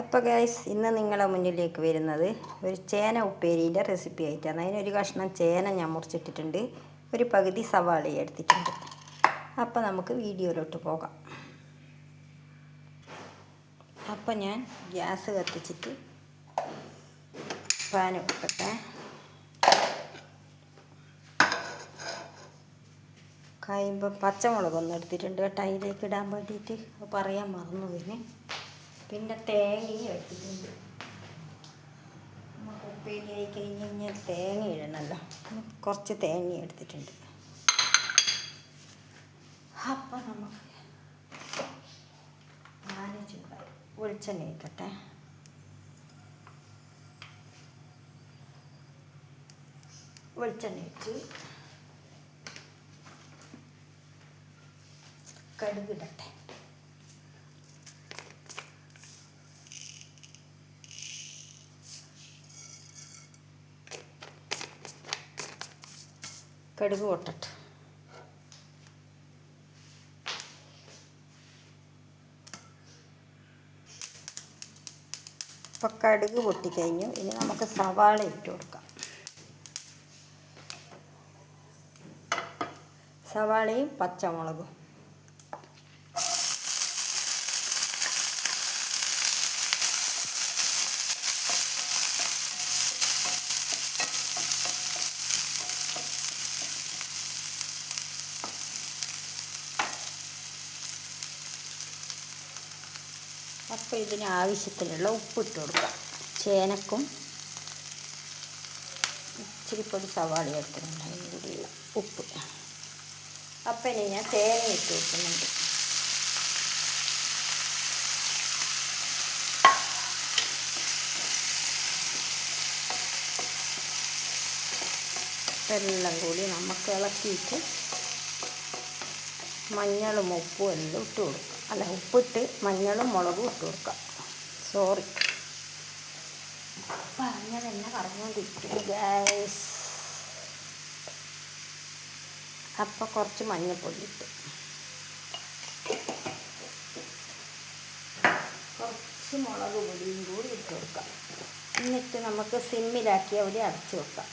അപ്പോൾ ഗൈസ് ഇന്ന് നിങ്ങളുടെ മുന്നിലേക്ക് വരുന്നത് ഒരു ചേന ഉപ്പേരിയുടെ റെസിപ്പി ആയിട്ടാണ്. അതിനൊരു കഷ്ണം ചേന ഞാൻ മുറിച്ചിട്ടിട്ടുണ്ട്. ഒരു പകുതി സവാള എടുത്തിട്ടുണ്ട്. അപ്പോൾ നമുക്ക് വീഡിയോയിലോട്ട് പോകാം. അപ്പോൾ ഞാൻ ഗ്യാസ് കത്തിച്ചിട്ട് പാൻ വെക്കട്ടെ കഴിയുമ്പോൾ പച്ചമുളകൊന്നും എടുത്തിട്ടുണ്ട് കേട്ടോ. അതിലേക്ക് ഇടാൻ വേണ്ടിയിട്ട്. പറയാൻ മറന്നു പോയിന് പിന്നെ തേങ്ങയും വെട്ടിട്ടുണ്ട് നമുക്ക് ഉപ്പേരി ആയി കഴിഞ്ഞ് കഴിഞ്ഞാൽ തേങ്ങ ഇടണമല്ലോ കുറച്ച് തേങ്ങ എടുത്തിട്ടുണ്ട്. അപ്പം നമുക്ക് നാല് ചൂടായി വെളിച്ചെണ്ണ ഇട്ടട്ടെ. വെളിച്ചെണ്ണ വെച്ച് കടുകിടട്ടെ കടുക് പൊട്ടട്ടെ. ഇപ്പം കടുക് പൊട്ടിക്കഴിഞ്ഞു. ഇനി നമുക്ക് സവാള ഇട്ട് കൊടുക്കാം. സവാളയും പച്ചമുളകും. അപ്പോൾ ഇതിന് ആവശ്യത്തിനുള്ള ഉപ്പിട്ട് കൊടുക്കുക ചേനക്കും ഇച്ചിരി പൊടി സവാള എടുത്തിട്ടുണ്ട് കൂടിയുള്ള ഉപ്പ്. അപ്പം ഇനി ഞാൻ തേങ്ങ ഇട്ട് വെക്കുന്നുണ്ട് എല്ലാം കൂടി നമുക്ക് ഇളക്കിയിട്ട് മഞ്ഞളും ഉപ്പും എല്ലാം ഇട്ട് കൊടുക്കുക. അല്ല ഉപ്പിട്ട് മഞ്ഞളും മുളകും ഇട്ട് കൊടുക്കുക. സോറി പറഞ്ഞതെന്നെ പറഞ്ഞുകൊണ്ടിരിക്കുന്നു ഗ്യാസ് അപ്പം കുറച്ച് മഞ്ഞൾപ്പൊടി ഇട്ട്. കുറച്ച് മുളക് പൊടിയും കൂടി ഇട്ട് കൊടുക്കാം എന്നിട്ട് നമുക്ക് സിമ്മിലാക്കി അവിടെ അടച്ചു വെക്കാം.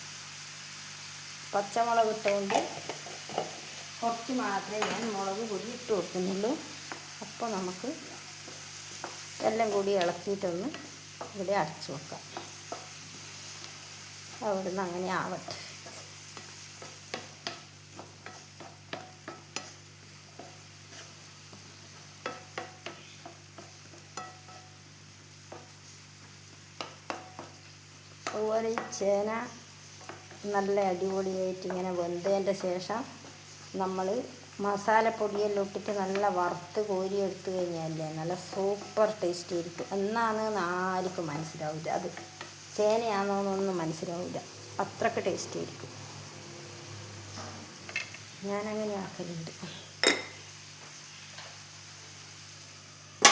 പച്ചമുളക് ഇട്ടുകൊണ്ട് കുറച്ച് മാത്രമേ ഞാൻ മുളക് പൊടി ഇട്ട് കൊടുക്കുന്നുള്ളൂ. അപ്പോൾ നമുക്ക് എല്ലാം കൂടി ഇളക്കിയിട്ടൊന്ന് ഇവിടെ അടച്ചു വെക്കാം. അവിടുന്ന് അങ്ങനെ ആവട്ടെ. അതുപോലെ ഈ ചേന നല്ല അടിപൊളിയായിട്ട് ഇങ്ങനെ വെന്തതിന്റെ ശേഷം നമ്മൾ മസാലപ്പൊടിയെല്ലാം ഇട്ടിട്ട് നല്ല വറുത്ത് കോരി എടുത്തു കഴിഞ്ഞാലേ നല്ല സൂപ്പർ ടേസ്റ്റ് ആയിരിക്കും എന്നാണ് ആർക്കും മനസ്സിലാവില്ല അത് ചേനയാണോന്നൊന്നും മനസ്സിലാവില്ല അത്രയ്ക്ക് ടേസ്റ്റ് ആയിരിക്കും ഞാനങ്ങനെ ആക്കലുണ്ട്.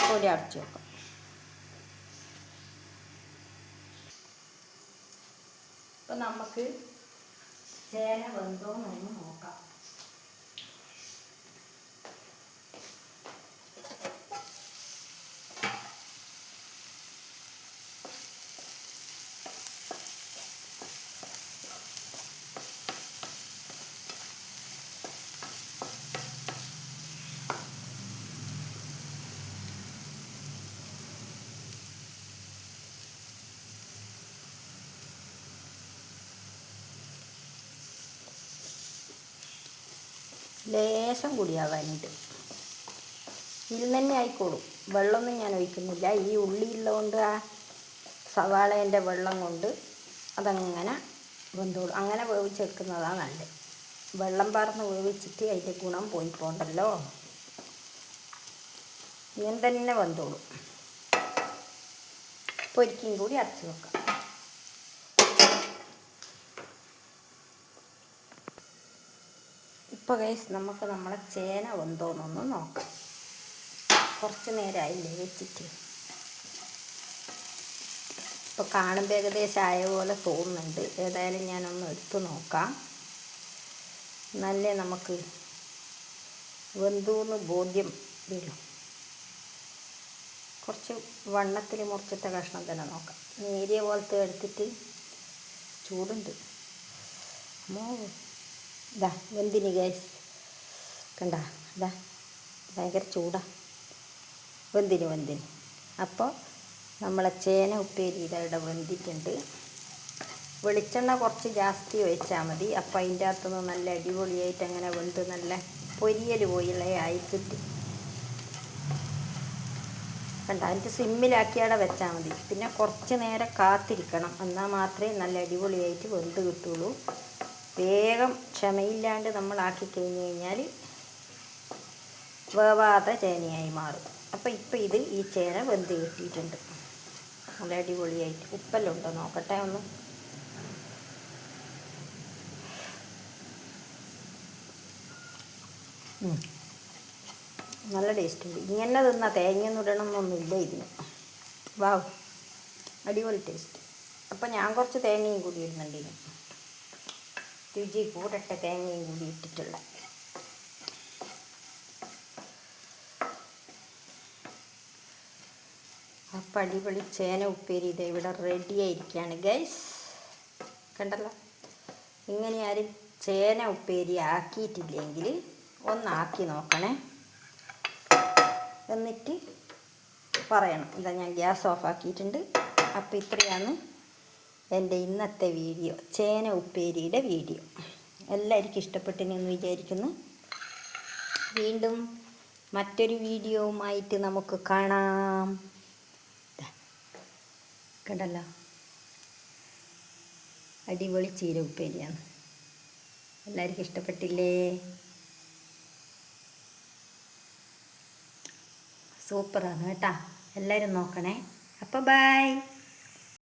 പൊടി അടച്ചു വെക്കാം. അപ്പം നമുക്ക് ചേന വെന്തോന്നൊന്ന് നോക്കാം. ലേശം കൂടിയാവാനായിട്ട് ഇതിൽ തന്നെ ആയിക്കോളും. വെള്ളമൊന്നും ഞാൻ ഒഴിക്കുന്നില്ല. ഈ ഉള്ളി ഉള്ളതുകൊണ്ട് ആ സവാളേന്റെ വെള്ളം കൊണ്ട് അതങ്ങനെ വെന്തോളും അങ്ങനെ വേവിച്ചെടുക്കുന്നതാണ് നല്ലത്. വെള്ളം പാർന്ന് വേവിച്ചിട്ട് അതിന്റെ ഗുണം പോയി പോണ്ടല്ലോ ഇങ്ങനെ തന്നെ വെന്തോളും പൊരിക്കും കൂടി അടച്ചു വെക്കാം. ഇപ്പോൾ കൈസ് നമുക്ക് നമ്മളെ ചേന വെന്തോന്നൊന്ന് നോക്കാം. കുറച്ച് നേരമായില്ലേ വെച്ചിട്ട്. ഇപ്പോൾ കാണുമ്പോൾ ഏകദേശം ആയ പോലെ തോന്നുന്നുണ്ട്. ഏതായാലും ഞാനൊന്ന് എടുത്തു നോക്കാം. നല്ല നമുക്ക് വെന്തൂന്ന് ബോധ്യം വരും. കുറച്ച് വണ്ണത്തിൽ മുറിച്ചിട്ട കഷ്ണം തന്നെ നോക്കാം. നേരിയ പോലത്തെ എടുത്തിട്ട് ചൂടുണ്ട്. അമ്മോ ഇതാ വെന്തിന് ഗ്യാസ് കണ്ട ഇതാ ഭയങ്കര ചൂടാ. വെന്തിന് വെന്തിന്. അപ്പോൾ നമ്മളെ ചേന ഉപ്പേരി ഇതവിടെ വെന്തിട്ടുണ്ട്. വെളിച്ചെണ്ണ കുറച്ച് ജാസ്തി ഒഴിച്ചാൽ മതി. അപ്പം അതിന്റെ അകത്തുനിന്ന് നല്ല അടിപൊളിയായിട്ട് അങ്ങനെ വെന്ത് നല്ല പൊരിയൽ പോയുള്ള ആയി കിട്ടി. കണ്ട? അതിന്റെ സിമ്മിലാക്കിയാടെ വെച്ചാൽ മതി. പിന്നെ കുറച്ച് നേരം കാത്തിരിക്കണം. എന്നാൽ മാത്രമേ നല്ല അടിപൊളിയായിട്ട് വെന്ത് കിട്ടുള്ളൂ. വേഗം ക്ഷമയില്ലാണ്ട് നമ്മൾ ആക്കി കഴിഞ്ഞ് കഴിഞ്ഞാൽ വേവാത്ത ചേനയായി മാറും. അപ്പോൾ ഇപ്പം ഇത് ഈ ചേന വെന്ത് കിട്ടിയിട്ടുണ്ട്. നല്ല അടിപൊളിയായിട്ട്. ഉപ്പെല്ലാം ഉണ്ടോ നോക്കട്ടെ ഒന്ന്. നല്ല ടേസ്റ്റ് ഉണ്ട്. ഇങ്ങനെ തിന്ന തേങ്ങയൊന്നും ഇടണമെന്നൊന്നുമില്ല ഇതിന്. വാവ് അടിപൊളി ടേസ്റ്റ് അപ്പം ഞാൻ കുറച്ച് തേങ്ങയും കൂടി ഇടുന്നുണ്ട് ഇതിന് രുചി കൂടട്ടെ തേങ്ങയും കൂടി ഇട്ടിട്ടുള്ള. അപ്പം അടിപൊളി ചേന ഉപ്പേരി ഇത് ഇവിടെ റെഡി ആയിരിക്കുകയാണ് ഗൈസ് കണ്ടല്ലോ? ഇങ്ങനെ ആരും ചേന ഉപ്പേരി ആക്കിയിട്ടില്ലെങ്കിൽ ഒന്നാക്കി നോക്കണേ. എന്നിട്ട് പറയണം. ഇതാ ഞാൻ ഗ്യാസ് ഓഫ് ആക്കിയിട്ടുണ്ട്. അപ്പോൾ ഇത്രയാണ് എന്റെ ഇന്നത്തെ വീഡിയോ ചേന ഉപ്പേരിയുടെ വീഡിയോ. എല്ലാവർക്കും ഇഷ്ടപ്പെട്ടെന്ന് വിചാരിക്കുന്നു. വീണ്ടും മറ്റൊരു വീഡിയോവുമായിട്ട് നമുക്ക് കാണാം. കണ്ടല്ലോ? അടിപൊളി ചീര ഉപ്പേരിയാണ്. എല്ലാവർക്കും ഇഷ്ടപ്പെട്ടില്ലേ? സൂപ്പറാണ് കേട്ടാ. എല്ലാവരും നോക്കണേ. അപ്പോൾ ബൈ